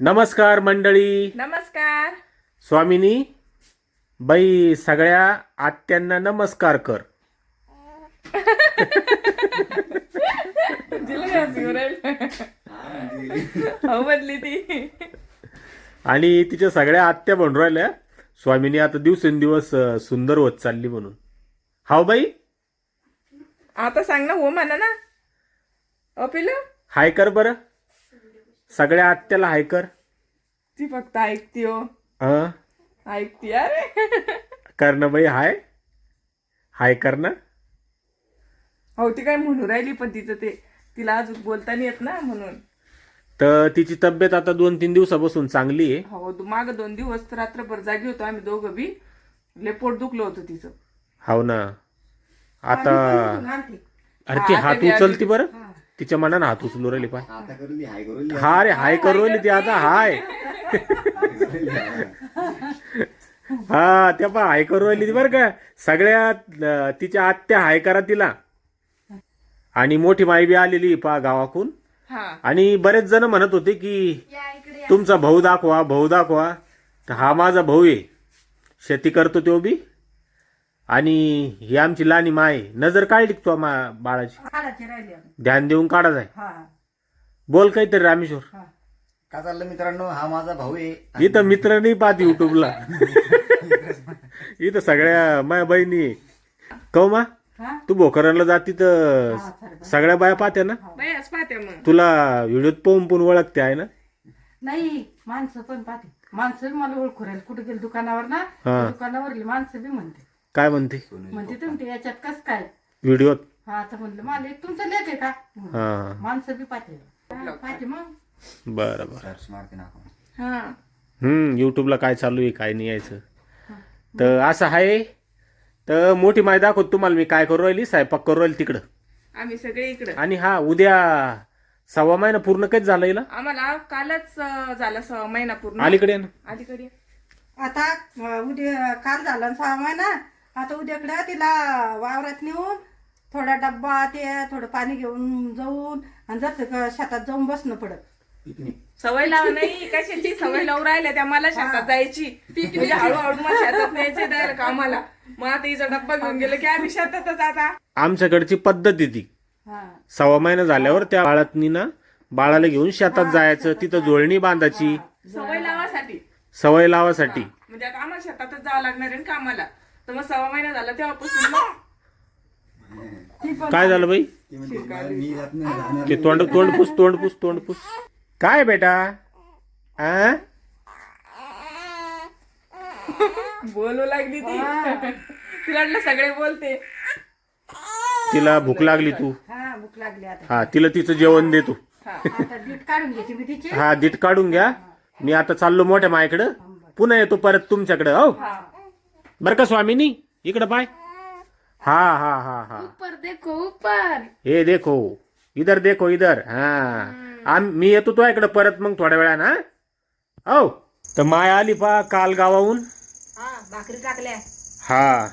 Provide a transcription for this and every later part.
नमस्कार मंडळी. नमस्कार. स्वामिनी बाई सगळ्या आत्यांना नमस्कार कर. ती आणि तिच्या सगळ्या आत्या म्हणून राहिल्या. स्वामिनी आता दिवसेंदिवस अं, सुंदर होत चालली म्हणून. हाव बाई? आता सांग ना हो म्हणा ना. अपिल हाय कर बरं. सगळ्या आत्याला हाय कर. ती फक्त ऐकती हो. हं? ऐकती अरे. कर ना बाई हाय? हाय कर ना हो ती काय म्हणू राहिली पण तिचं ते तिला अजून बोलता नाही येत ना म्हणून. तर तिची तब्येत आता दोन तीन दिवसापासून चांगली आहे. हो माग दोन दिवस तर रात्रभर जागी होतो आम्ही दोघं बी. लय पोट दुखलं होतं तिचं. हाव ना. आता अरे ती हा, हात उचलती बरं? तिच्या मनानं हात उचलू राहिली पाय. आता करून हाय करून हा रे हाय करू राहिली ती आता हाय. हा त्या पण हाय करू राहिली ती बरं का. सगळ्या तिच्या आत्या हाय करा तिला. आणि मोठी माई बी आलेली पा गावाकून. हा. आणि बरेच जण म्हणत होते की तुमचा भाऊ दाखवा भाऊ दाखवा. तर हा माझा भाऊ आहे. शेती करतो तो बी. आणि ही आमची लहानी माय नजर काढली का तो मा बाळाची. काढायचे राहिले ध्यान देऊन काढा जाय. हा. बोल काहीतरी रामेश्वर. का चाललं मित्रांनो? हा माझा भाऊ आहे. इथं मित्र नाही पाहत युट्यूबला इथं सगळ्या माया बहिणी आहे. कौ मा हा? तू भोकराला जाती तर हा. सगळ्या बाया पाहत्या ना? पाहते मग. तुला व्हिडिओत पाहून पण ओळखते आहे ना? नाही माणसं पण पाहते. माणसं बी मला ओळखू राहील. कुठे गेली? दुकानावर ना? हा. दुकानावरली माणसं बी म्हणते. काय म्हणते? म्हणते तुम्ही याच्यात कस काय? व्हिडिओत? हा तर म्हणलं मला एक तुमचं लेख आहे का? हा. माणसं बी पाहते. हा, पाहते मग. बरं बरं. सर्च मारते ना आपण. हा. हम्म युट्यूबला काय चालू आहे काय नाही यायचं. तर असं आहे. तर मोठी माय दाखवत तुम्हाला मी काय करू राहिली स्वयंपाक करू राहिली तिकडं. आम्ही सगळे इकडं. आणि हा उद्या सव्वा महिना पूर्ण काहीच झालं हिला? आम्हाला कालच अं, झाला सहा महिना पूर्ण. अलीकडे ये ना. अलीकडे. आता अं, उद्या काल झाला ना सहा महिना. आता उद्याकडे तिला वावरात नेऊन थोडा डब्बा ते थोडं पाणी घेऊन जाऊन आणि जर शेतात जाऊन बसणं पडत. सवय लाव नाही कशाची सवय लावून राहिल्या त्या मला शेतात जायची. म्हणजे हळूहळू मला शेतात न्यायचे द्यायला कामाला. मग आता हिचा डब्बा घेऊन गेलं की आम्ही शेतातच आता. आमच्याकडची पद्धत ती. हा. सव्वा महिना झाल्यावर त्या बाळातनी ना बाळाला घेऊन शेतात जायचं तिथं जोळणी बांधायची. सवय लावासाठी. सवय लावासाठी. म्हणजे आता आम्हाला शेतातच जावं लागणार आहे कामाला. तर मग सव्वा महिना झाला तेव्हापासून मग काय झालं बाई? ती म्हणते "मला मी जात नाही जाणार ते तोंड तोंड पुस तोंड पुस तोंड पुस. काय बेटा? आ? बोलू लागली ती. तिला वाटलं सगळे बोलते. तिला भूक लागली तू. हा भूक लागली आता. हा तिला तिचं जेवण दे तू. आता बीट काढून घ्यायची मी तिची. हा दीट काढून घ्या. मी आता चाललो मोठ्या मायकडं. पुन्हा येतो परत तुमच्याकडं हो. बर का स्वामिनी? इकडं पाय. हा हा हा हा. ऊपर देखो ऊपर हे देखो इधर देखो इधर. हा. आम मी येतो तो इकडं परत मग थोड्या वेळानं हा? हो तर माय आली पा काल गावाहून. हा भाकरी टाकल्या. हा.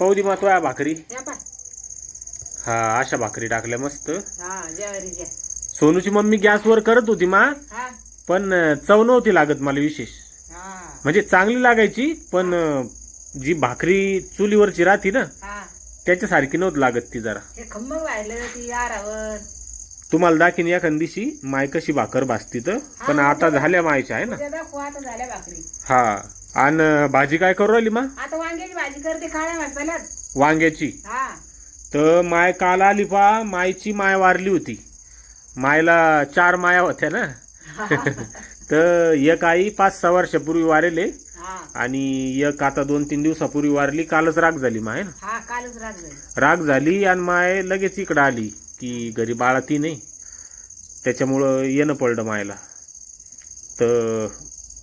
पाहू दे मग तो भाकरी. या पाय हा अशा भाकरी टाकल्या मस्त. हा सोनूची मम्मी गॅसवर करत होती मा. हा. पण चव नव्हती लागत मला विशेष. हा. म्हणजे चांगली लागायची पण जी भाकरी चुलीवरची राहती ना हा. त्याच्यासारखी नव्हती लागत ती जरा. ती आरावर. तुम्हाला दाखीन या दिवशी माय कशी भाकर भासती तर. पण आता झाल्या मायच्या आहे ना? उद्या दाखवू आता झाल्या भाकरी. हा. आणि भाजी काय करू राहिली मा आता वांग्याची भाजी करते मसाल्यात. वांग्याची. हा. तर माय काल आली पा मायची माय वारली होती. मायला चार माया होत्या ना. तर एक आई पाच सहा वर्षापूर्वी वारेले. आणि एक आता दोन तीन दिवसापूर्वी वारली कालच राग झाली माय ना? हा कालच रात झाली. राग झाली आणि माय लगेच इकडं आली की घरी बाळा ती नाही. त्याच्यामुळं येणं पडलं मायला. तर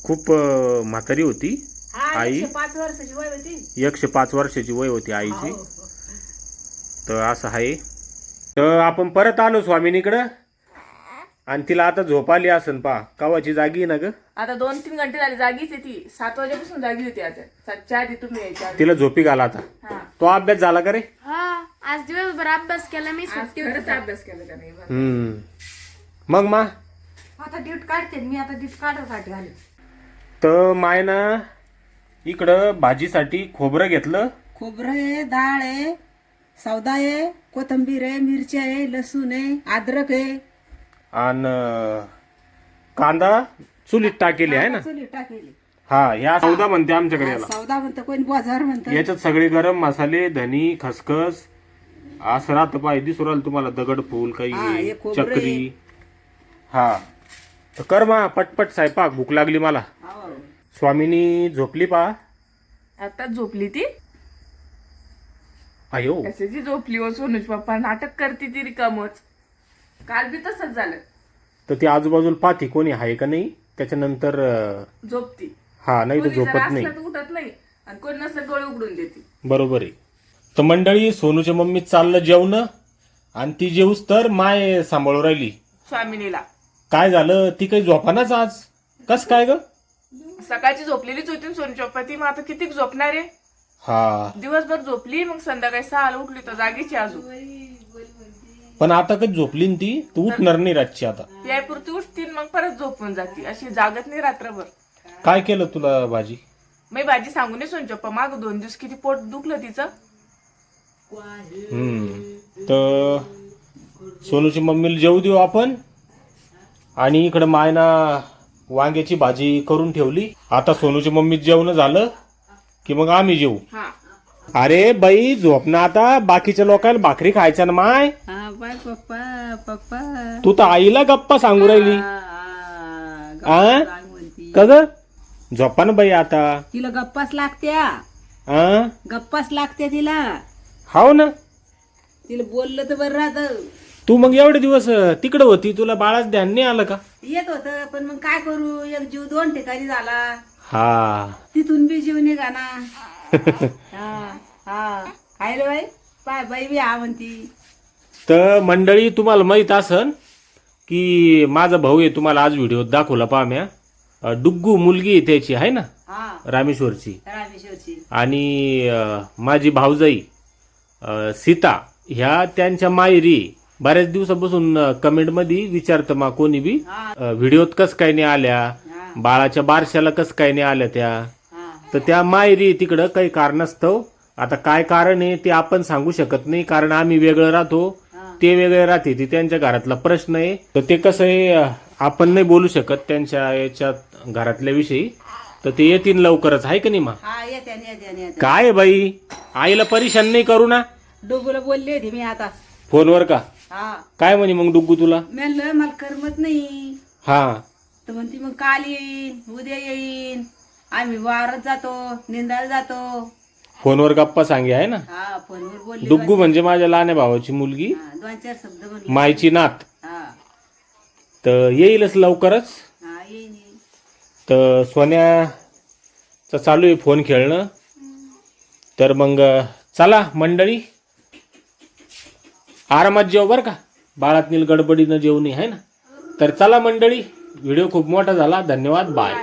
खूप अं, म्हातारी होती हा आई? एकशे पाच वर्षाची वय होती. एकशे पाच वर्षाची वय होती आईची. हो. तर असं आहे. तर आपण परत आलो स्वामिनीकडं आणि तिला आता झोप आली असन पा कावाची जागी आहे ना ग? आता दोन तीन घंटे झाले जागीच आहे ती. सात वाजेपासून जागी होती आता. सातच्या आधी तुम्ही यायच्या आधी. तिला झोपी घाला आता. हा. तो अभ्यास झाला का रे? हा आज दिवसभर अभ्यास केला मी आज अभ्यास केला त्याने हम्म. मग मा? आता डीट काढते मी आता डीट काढायसाठी आले तर मायनं इकडं भाजीसाठी खोबरं घेतलं. खोबरं आहे डाळ आहे सौदा आहे कोथंबीर आहे मिरची आहे लसूण आहे अद्रक आहे. आणि कांदा चुलीत टाकेली आहे ना? चुली हा ह्या सौदा म्हणते आमच्याकडे याला. सौदा म्हणतं कोणी बाजार म्हणतं. याच्यात सगळे गरम मसाले धनी खसखस असं राहतं पाय दिसू राहिलं तुम्हाला दगड फूल हा, काही हे खोबरं चक्री. हा. तर कर मा पटपट स्वयंपाक भूक लागली मला. हो. स्वामिनी झोपली पा. आता झोपली ती? अयो कशाची झोपली हो सोनूज पप्पा नाटक करते ती रिकामच. काल बी तसंच झालं. तर ती आजूबाजूला पाहती कोणी आहे का नाही त्याच्यानंतर अं, झोपती. हा नाही तर कोणी जर झोपत नाही. असलं तर उठत नाही आणि कोणी नसलं डोळे उघडून देते. बरोबर आहे. तर मंडळी सोनूच्या मम्मी चाललं जेवण आणि ती जेऊस तर माय सांभाळू राहिली. स्वामिनीला. काय झालं? ती काही झोपानाच आज? कस काय ग? सकाळची झोपलेलीच होती ना सोनूची पप्पा. ती मग आता किती झोपणार आहे? हा. दिवसभर झोपली मग संध्याकाळी सहाला उठली तर जागीची अजून. पण आता कधी झोपली ना ती? तू उठणार नाही रातची आता. यापुरती उठतील मग परत झोपून जाते. अशी जागत नाही रात्रभर. काय केलं तुला भाजी? मी भाजी सांगून नाही सोनची पप्पा माग. दोन दिवस किती पोट दुखलं तिचं. हम्म. तर सोनूची मम्मीला जेवू देऊ आपण. आणि इकडं मायना वांग्याची भाजी करून ठेवली. आता सोनूची मम्मी जेवण झालं की मग आम्ही जेवू हा. अरे बाई झोप ना आता. बाकीच्या लोकांना भाकरी खायच्या ना माय. हा बाय पप्पा पप्पा. तू तर आईला गप्पा सांगू राहिली. आ? गप्पा सांग म्हणती. का ग? झोपा ना बाई आता. तिला गप्पाच लागत्या. आ? गप्पाच लागत्या तिला. हाव ना. तिला बोललं तर बरं राहत. तू मग एवढे दिवस तिकडे होती. तुला बाळाच ध्यान नाही आलं का? येत होत पण मग काय करू? एक जीव दोन ठिकाणी झाला. हा. तिथून बी जीव निघाना हा हा. काय रे बाई. पाय बाई बी हा म्हणती. तर मंडळी तुम्हाला माहीत असन की माझा भाऊ आहे तुम्हाला आज व्हिडिओ दाखवला पहा म्या. अ, डुग्गू मुलगी आहे त्याची आहे ना? हा. रामेश्वरची. रामेश्वरची. आणि अ, माझी भाऊजाई अ, सीता ह्या त्यांच्या मायरी बऱ्याच दिवसापासून अ, कमेंटमध्ये विचारतं मा कोणी बी. अ, व्हिडिओत कस काय नाही आल्या? बाळाच्या बारशाला कस काय नाही आल्या त्या? हा तर त्या मायरी तिकडं काही कारणास्तव आता काय कारण आहे ते आपण सांगू शकत नाही कारण आम्ही वेगळं राहतो. ते वेगळे राहते ते त्यांच्या घरातला प्रश्न आहे. तर ते कसं आहे आपण नाही बोलू शकत त्यांच्या याच्यात घरातल्या विषयी. तर ते येतील लवकरच आहे का नाही मा? हा काय बाई? आईला परेशान नाही करू ना? डोबूला बोलले होते मी आता. फोनवर का? काय म्हणे मग डुग्गू तुला? म्हणलं मला करमत नाही. हा. तर म्हणती मग काल येईन उद्या येईन. आम्ही वावरात जातो निंदायला जातो. फोनवर गप्पा सांगे आहे ना? हा फोनवर बोलले डुग्गू म्हणजे माझ्या लहान भावाची मुलगी हा, दोन चार शब्द म्हणले. मायची नात. हा. तर येईलच लवकरच. हा येईन येईन. तर सोन्याचं चालू आहे फोन खेळणं. तर मग चला मंडळी. आरामात जेव बरं का. बाळात नील गडबडीनं जेवणे आहे ना? तर चला मंडळी. व्हिडिओ खूप मोठा झाला. धन्यवाद. बाय.